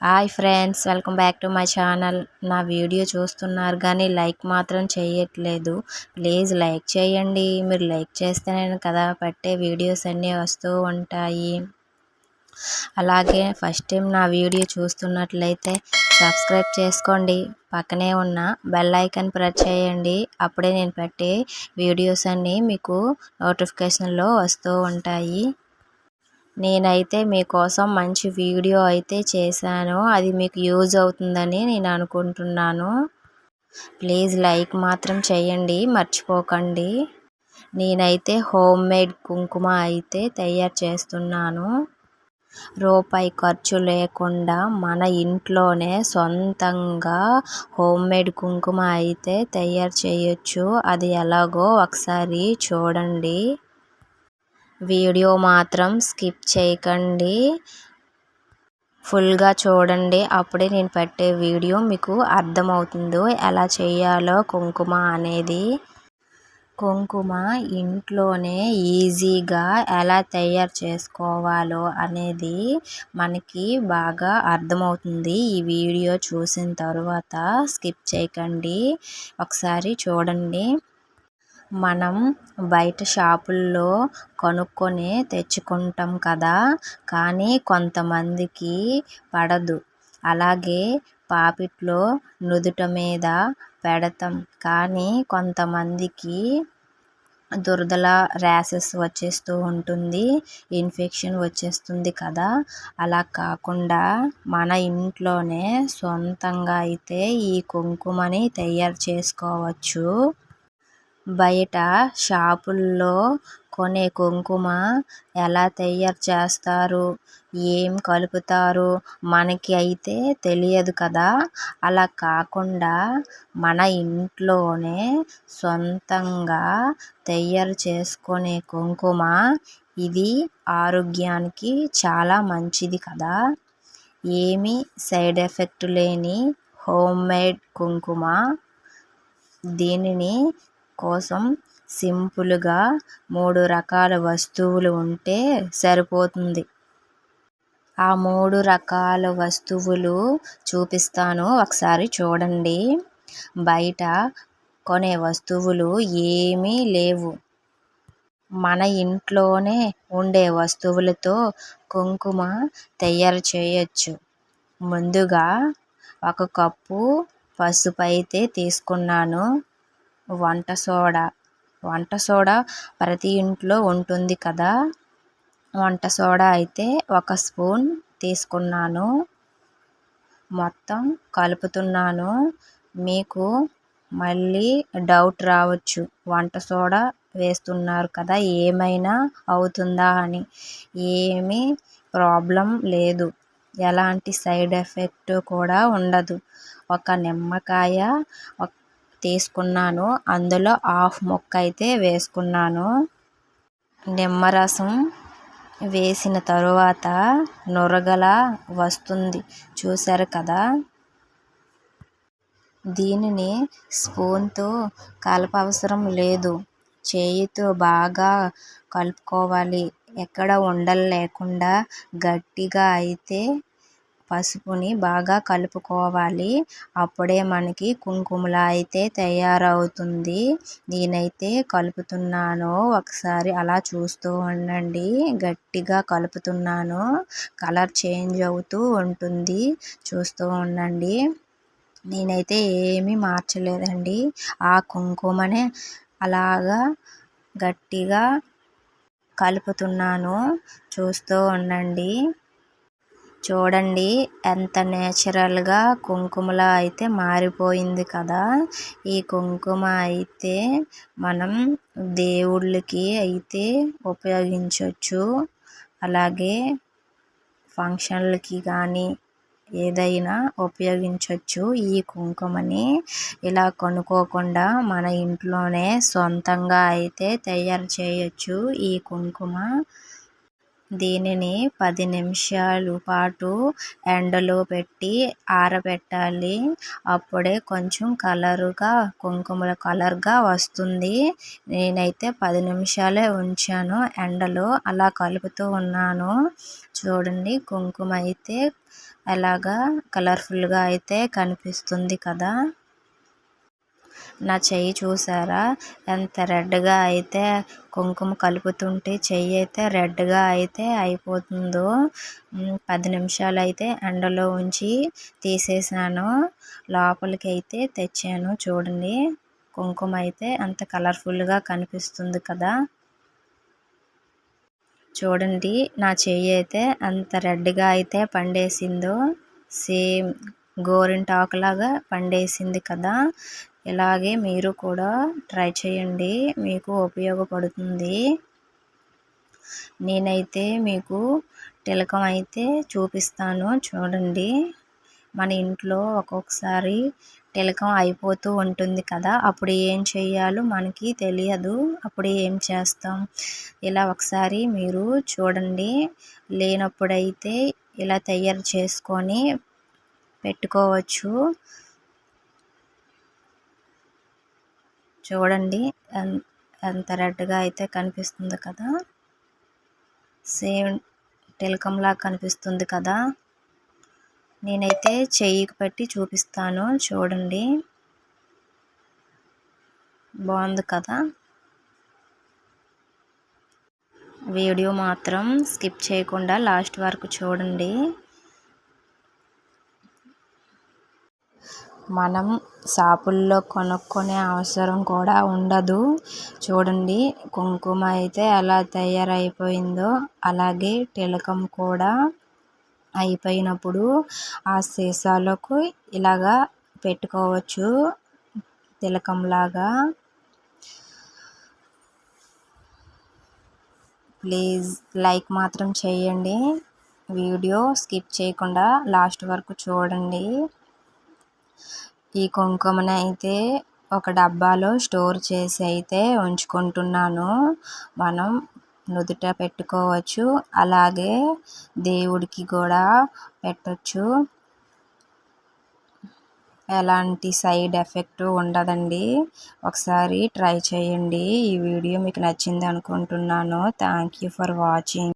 Hi friends welcome back to my channel. నా video చూస్తున్నారు కానీ లైక్ మాత్రం చేయట్లేదు. ప్లీజ్ లైక్ చేయండి. మీరు లైక్ చేస్తేనే కదా పట్టే వీడియోస్ అన్నీ వస్తూ ఉంటాయి. అలాగే ఫస్ట్ టైం నా వీడియో చూస్తున్నట్లయితే సబ్స్క్రైబ్ చేసుకోండి. పక్కనే ఉన్న బెల్ ఐకాన్ ప్రెస్ చేయండి. అప్పుడే నేను పెట్టే వీడియోస్ అన్నీ మీకు నోటిఫికేషన్లో వస్తూ ఉంటాయి. నేనైతే మీకోసం మంచి వీడియో అయితే చేశాను. అది మీకు యూజ్ అవుతుందని నేను అనుకుంటున్నాను. ప్లీజ్ లైక్ మాత్రం చేయండి మర్చిపోకండి. నేనైతే హోమ్ మేడ్ కుంకుమ అయితే తయారు చేస్తున్నాను. రూపాయి ఖర్చు లేకుండా మన ఇంట్లోనే సొంతంగా హోమ్ మేడ్ కుంకుమ అయితే తయారు చేయొచ్చు. అది ఎలాగో ఒకసారి చూడండి. వీడియో మాత్రం స్కిప్ చేయకండి. ఫుల్గా చూడండి. అప్పుడే నేను పెట్టే వీడియో మీకు అర్థమవుతుందో ఎలా చేయాలో కుంకుమ అనేది. కుంకుమ ఇంట్లోనే ఈజీగా ఎలా తయారు చేసుకోవాలో అనేది మనకి బాగా అర్థమవుతుంది. ఈ వీడియో చూసిన తర్వాత స్కిప్ చేయకండి. ఒకసారి చూడండి. మనం బయట షాపుల్లో కొనుక్కొని తెచ్చుకుంటాం కదా కానీ కొంతమందికి పడదు. అలాగే పాపిట్లో నుదుట మీద పెడతాం. కానీ కొంతమందికి దురదల ర్యాషెస్ వచ్చేస్తూ ఉంటుంది ఇన్ఫెక్షన్ వచ్చేస్తుంది కదా. అలా కాకుండా మన ఇంట్లోనే సొంతంగా అయితే ఈ కుంకుమని తయారు చేసుకోవచ్చు. బయట షాపుల్లో కొనే కుంకుమ ఎలా తయారు చేస్తారు? ఏం కలుపుతారు? మనకి అయితే తెలియదు కదా. అలా కాకుండా మన ఇంట్లోనే సొంతంగా తయారు చేసుకునే కుంకుమ ఇది ఆరోగ్యానికి చాలా మంచిది కదా. ఏమీ సైడ్ ఎఫెక్ట్ లేని హోమ్ మేడ్ కుంకుమ. దీనిని కోసం సింపుల్గా మూడు రకాల వస్తువులు ఉంటే సరిపోతుంది. ఆ మూడు రకాల వస్తువులు చూపిస్తాను. ఒకసారి చూడండి. బయట కొనే వస్తువులు ఏమీ లేవు. మన ఇంట్లోనే ఉండే వస్తువులతో కుంకుమ తయారు చేయొచ్చు. ముందుగా ఒక కప్పు పసుపు అయితే తీసుకున్నాను. వంట సోడా. వంట సోడా ప్రతి ఇంట్లో ఉంటుంది కదా? వంట సోడా అయితే ఒక స్పూన్ తీసుకున్నాను. మొత్తం కలుపుతున్నాను. మీకు మళ్ళీ డౌట్ రావచ్చు. వంట సోడా వేస్తున్నారు కదా ఏమైనా అవుతుందా అని. ఏమీ ప్రాబ్లం లేదు. ఎలాంటి సైడ్ ఎఫెక్ట్ కూడా ఉండదు. ఒక నిమ్మకాయ తీసుకున్నాను. అందులో హాఫ్ ముక్క అయితే వేసుకున్నాను. నిమ్మరసం వేసిన తరువాత నురగలా వస్తుంది. చూసారు కదా? దీనిని స్పూన్తో కలపవసరం లేదు. చేయితో బాగా కలుపుకోవాలి. ఎక్కడ ఉండలు లేకుండా గట్టిగా అయితే పసుపుని బాగా కలుపుకోవాలి. అప్పుడే మనకి కుంకుమలా అయితే తయారవుతుంది. నేనైతే కలుపుతున్నాను. ఒకసారి అలా చూస్తూ ఉండండి. గట్టిగా కలుపుతున్నాను. కలర్ చేంజ్ అవుతూ ఉంటుంది. చూస్తూ ఉండండి. నేనైతే ఏమీ మార్చలేదండి. ఆ కుంకుమనే అలాగా గట్టిగా కలుపుతున్నాను. చూస్తూ ఉండండి. చూడండి ఎంత నేచురల్గా కుంకుమలా అయితే మారిపోయింది కదా. ఈ కుంకుమ అయితే మనం దేవుళ్ళకి అయితే ఉపయోగించవచ్చు అలాగే ఫంక్షన్లకి కానీ ఏదైనా ఉపయోగించవచ్చు ఈ కుంకుమని. ఇలా కొనుక్కోకుండా మన ఇంట్లోనే సొంతంగా అయితే తయారు చేయొచ్చు ఈ కుంకుమ. దీనిని పది నిమిషాలు పాటు ఎండలో పెట్టి ఆరబెట్టాలి. అప్పుడే కొంచెం కలరుగా కుంకుమల కలర్గా వస్తుంది. నేనైతే పది నిమిషాలే ఉంచాను. ఎండలో అలా కలుపుతూ ఉన్నాను. చూడండి కుంకుమ అయితే ఎలాగా కలర్ఫుల్గా అయితే కనిపిస్తుంది కదా. నా చెయ్యి చూసారా? ఎంత రెడ్గా అయితే కుంకుమ కలుపుతుంటే చెయ్యి అయితే రెడ్గా అయితే అయిపోతుందో. పది నిమిషాలు అయితే ఎండలో ఉంచి తీసేసాను. లోపలికి అయితే తెచ్చాను. చూడండి కుంకుమ అయితే అంత కలర్ఫుల్గా కనిపిస్తుంది కదా. చూడండి నా చెయ్యి అయితే అంత రెడ్గా అయితే పండేసిందో. సేమ్ గోరింటాకులాగా పండేసింది కదా. ఇలాగే మీరు కూడా ట్రై చేయండి. మీకు ఉపయోగపడుతుంది. నేనైతే మీకు తిలకం అయితే చూపిస్తాను. చూడండి. మన ఇంట్లో ఒక్కొక్కసారి తిలకం అయిపోతూ ఉంటుంది కదా. అప్పుడు ఏం చేయాలో మనకి తెలియదు. అప్పుడు ఏం చేస్తాం? ఇలా ఒకసారి మీరు చూడండి. లేనప్పుడైతే ఇలా తయారు చేసుకొని పెట్టుకోవచ్చు. చూడండి. ఎంత రెడ్గా అయితే కనిపిస్తుంది కదా. సేమ్ టెలికంలా కనిపిస్తుంది కదా. నేనైతే చెయ్యికి పెట్టి చూపిస్తాను చూడండి. బాగుంది కదా. వీడియో మాత్రం స్కిప్ చేయకుండా లాస్ట్ వరకు చూడండి. మనం షాపుల్లో కొనుక్కునే అవసరం కూడా ఉండదు. చూడండి కుంకుమ అయితే ఎలా తయారైపోయిందో అలాగే తిలకం కూడా అయిపోయినప్పుడు ఆ సీసాలకు ఇలాగా పెట్టుకోవచ్చు. తిలకంలాగా. ప్లీజ్ లైక్ మాత్రం చేయండి. వీడియో స్కిప్ చేయకుండా లాస్ట్ వరకు చూడండి. ఈ కుంకుమని అయితే ఒక డబ్బాలో స్టోర్ చేసి అయితే ఉంచుకుంటున్నాను. మనం నుదుట పెట్టుకోవచ్చు. అలాగే దేవుడికి కూడా పెట్టచ్చు. ఎలాంటి సైడ్ ఎఫెక్ట్ ఉండదండి. ఒకసారి ట్రై చేయండి. ఈ వీడియో మీకు నచ్చింది అనుకుంటున్నాను. Thank you for watching.